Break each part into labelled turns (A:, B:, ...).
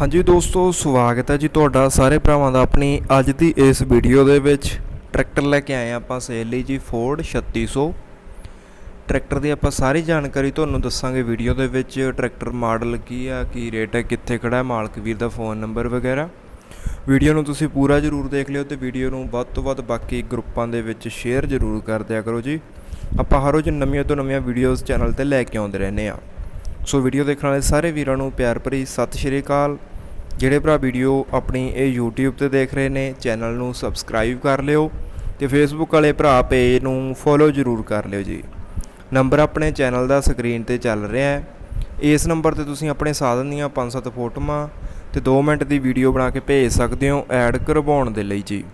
A: ਹਾਂਜੀ ਦੋਸਤੋ, ਸਵਾਗਤ ਹੈ ਜੀ ਤੁਹਾਡਾ ਸਾਰੇ ਭਰਾਵਾਂ ਦਾ ਆਪਣੀ ਅੱਜ ਦੀ ਇਸ ਵੀਡੀਓ ਦੇ ਵਿੱਚ। ਟਰੈਕਟਰ ਲੈ ਕੇ ਆਏ ਹਾਂ ਆਪਾਂ ਸੇਲ ਲਈ ਜੀ ਫੋਰਡ 3600 ਟਰੈਕਟਰ ਦੀ ਆਪਾਂ ਸਾਰੀ ਜਾਣਕਾਰੀ ਤੁਹਾਨੂੰ ਦੱਸਾਂਗੇ ਵੀਡੀਓ ਦੇ ਵਿੱਚ। ਟਰੈਕਟਰ ਮਾਡਲ ਕੀ ਆ, ਕੀ ਰੇਟ ਹੈ, ਕਿੱਥੇ ਖੜਾ ਹੈ, ਮਾਲਕ ਵੀਰ ਦਾ ਫੋਨ ਨੰਬਰ ਵਗੈਰਾ। ਵੀਡੀਓ ਨੂੰ ਤੁਸੀਂ ਪੂਰਾ ਜ਼ਰੂਰ ਦੇਖ ਲਿਓ ਤੇ ਵੀਡੀਓ ਨੂੰ ਵੱਧ ਤੋਂ ਵੱਧ ਬਾਕੀ ਗਰੁੱਪਾਂ ਦੇ ਵਿੱਚ ਸ਼ੇਅਰ ਜ਼ਰੂਰ ਕਰ ਦਿਆ ਕਰੋ ਜੀ। ਆਪਾਂ ਹਰ ਰੋਜ਼ ਨਵੀਆਂ ਤੋਂ ਨਵੀਆਂ ਵੀਡੀਓਜ਼ ਚੈਨਲ ਤੇ ਲੈ ਕੇ ਆਉਂਦੇ ਰਹਿੰਦੇ ਆ ਸੋ ਵੀਡੀਓ ਦੇਖਣ ਵਾਲੇ ਸਾਰੇ ਵੀਰਾਂ ਨੂੰ ਪਿਆਰ ਭਰੀ ਸਤਿ ਸ਼੍ਰੀ ਅਕਾਲ। ਜਿਹੜੇ ਭਰਾ ਵੀਡੀਓ ਆਪਣੀ ਇਹ YouTube ਤੇ ਦੇਖ ਰਹੇ ਨੇ, ਚੈਨਲ ਨੂੰ ਸਬਸਕ੍ਰਾਈਬ ਕਰ ਲਿਓ ਤੇ Facebook ਵਾਲੇ ਭਰਾ ਪੇਜ ਨੂੰ ਫੋਲੋ ਜ਼ਰੂਰ ਕਰ ਲਿਓ ਜੀ। ਨੰਬਰ ਆਪਣੇ ਚੈਨਲ ਦਾ ਸਕਰੀਨ ਤੇ ਚੱਲ ਰਿਹਾ ਹੈ। ਇਸ ਨੰਬਰ ਤੇ ਤੁਸੀਂ ਆਪਣੇ ਸਾਧਨ ਦੀਆਂ 5-7 ਫੋਟੋਆਂ ਤੇ 2 ਮਿੰਟ ਦੀ ਵੀਡੀਓ ਬਣਾ ਕੇ ਭੇਜ ਸਕਦੇ ਹੋ ਐਡ ਕਰਵਾਉਣ ਦੇ ਲਈ ਜੀ।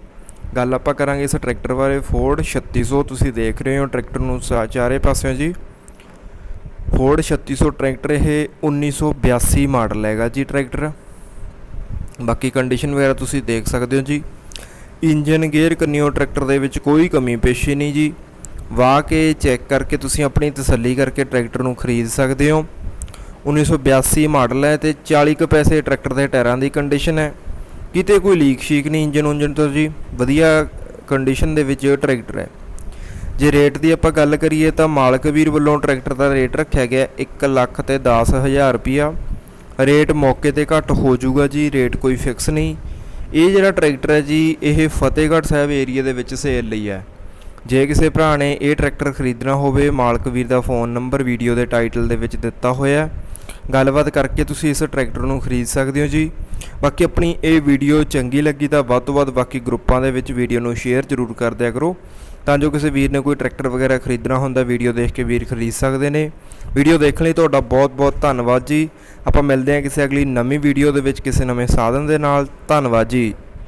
A: ਗੱਲ ਆਪਾਂ ਕਰਾਂਗੇ ਇਸ ਟਰੈਕਟਰ ਬਾਰੇ ਫੋਰਡ 3600 ਤੁਸੀਂ ਦੇਖ ਰਹੇ ਹੋ ਟਰੈਕਟਰ ਨੂੰ ਸਾ- ਚਾਰੇ ਪਾਸਿਓਂ ਜੀ। ਫੋਰਡ 3600 ਟਰੈਕਟਰ ਇਹ 1982 ਮਾਡਲ ਹੈਗਾ ਜੀ ਟਰੈਕਟਰ ਬਾਕੀ ਕੰਡੀਸ਼ਨ ਵਗੈਰਾ ਤੁਸੀਂ ਦੇਖ ਸਕਦੇ ਹੋ ਜੀ। ਇੰਜਨ ਗੇਅਰ ਕੰਨਿਓ ਟਰੈਕਟਰ ਦੇ ਵਿੱਚ ਕੋਈ ਕਮੀ, ਪੇਸ਼ੀ ਨਹੀਂ ਜੀ। ਵਾਹ ਕੇ ਚੈੱਕ ਕਰਕੇ ਤੁਸੀਂ ਆਪਣੀ ਤਸੱਲੀ ਕਰਕੇ ਟਰੈਕਟਰ ਨੂੰ ਖਰੀਦ ਸਕਦੇ ਹੋ। 1982 ਮਾਡਲ ਹੈ ਤੇ 40 ਕੁ ਪੈਸੇ ਟਰੈਕਟਰ ਦੇ ਟਾਇਰਾਂ ਦੀ ਕੰਡੀਸ਼ਨ ਹੈ। ਕਿਤੇ ਕੋਈ ਲੀਕ ਸ਼ੀਕ ਨਹੀਂ ਇੰਜਨ ਉਂਜਨ ਤੋਂ ਜੀ। ਵਧੀਆ ਕੰਡੀਸ਼ਨ ਦੇ ਵਿੱਚ ਟਰੈਕਟਰ ਹੈ। ਜੇ ਰੇਟ ਦੀ ਆਪਾਂ ਗੱਲ ਕਰੀਏ ਤਾਂ ਮਾਲਕ ਵੀਰ ਵੱਲੋਂ ਟਰੈਕਟਰ ਦਾ ਰੇਟ ਰੱਖਿਆ ਗਿਆ 1 ਲੱਖ ਤੇ 10000 ਰੁਪਿਆ ਰੇਟ ਮੌਕੇ ਤੇ ਘੱਟ ਹੋ ਜਾਊਗਾ ਜੀ, ਰੇਟ ਕੋਈ ਫਿਕਸ ਨਹੀਂ। ਇਹ ਜਿਹੜਾ ਟਰੈਕਟਰ ਹੈ ਜੀ, ਇਹ ਫਤਿਹਗੜ੍ਹ ਸਾਹਿਬ ਏਰੀਆ ਦੇ ਵਿੱਚ ਸੇਲ ਲਈ ਹੈ। ਜੇ ਕਿਸੇ ਭਰਾ ਨੇ ਇਹ ਟਰੈਕਟਰ ਖਰੀਦਣਾ ਹੋਵੇ, ਮਾਲਕ ਵੀਰ ਦਾ ਫੋਨ ਨੰਬਰ ਵੀਡੀਓ ਦੇ ਟਾਈਟਲ ਦੇ ਵਿੱਚ ਦਿੱਤਾ ਹੋਇਆ ਗੱਲਬਾਤ ਕਰਕੇ ਤੁਸੀਂ ਇਸ ਟਰੈਕਟਰ ਨੂੰ ਖਰੀਦ ਸਕਦੇ ਹੋ ਜੀ। ਬਾਕੀ ਆਪਣੀ ਇਹ ਵੀਡੀਓ ਚੰਗੀ ਲੱਗੀ ਤਾਂ ਵੱਧ ਤੋਂ ਵੱਧ ਬਾਕੀ ਗਰੁੱਪਾਂ ਦੇ ਵਿੱਚ ਵੀਡੀਓ ਨੂੰ ਸ਼ੇਅਰ ਜ਼ਰੂਰ ਕਰ ਦਿਆ ਕਰੋ। ਤਾਂ ਜੋ ਕਿਸੇ ਵੀਰ ਨੇ ਕੋਈ ਟਰੈਕਟਰ ਵਗੈਰਾ ਖਰੀਦਣਾ ਹੁੰਦਾ, ਵੀਡੀਓ ਦੇਖ ਕੇ ਵੀਰ ਖਰੀਦ ਸਕਦੇ ਨੇ। ਵੀਡੀਓ ਦੇਖਣ ਲਈ ਤੁਹਾਡਾ ਬਹੁਤ-ਬਹੁਤ ਧੰਨਵਾਦ ਜੀ। ਆਪਾਂ ਮਿਲਦੇ ਹਾਂ ਕਿਸੇ ਅਗਲੀ ਨਵੀਂ ਵੀਡੀਓ ਦੇ ਵਿੱਚ ਕਿਸੇ ਨਵੇਂ ਸਾਧਨ ਦੇ ਨਾਲ। ਧੰਨਵਾਦ ਜੀ।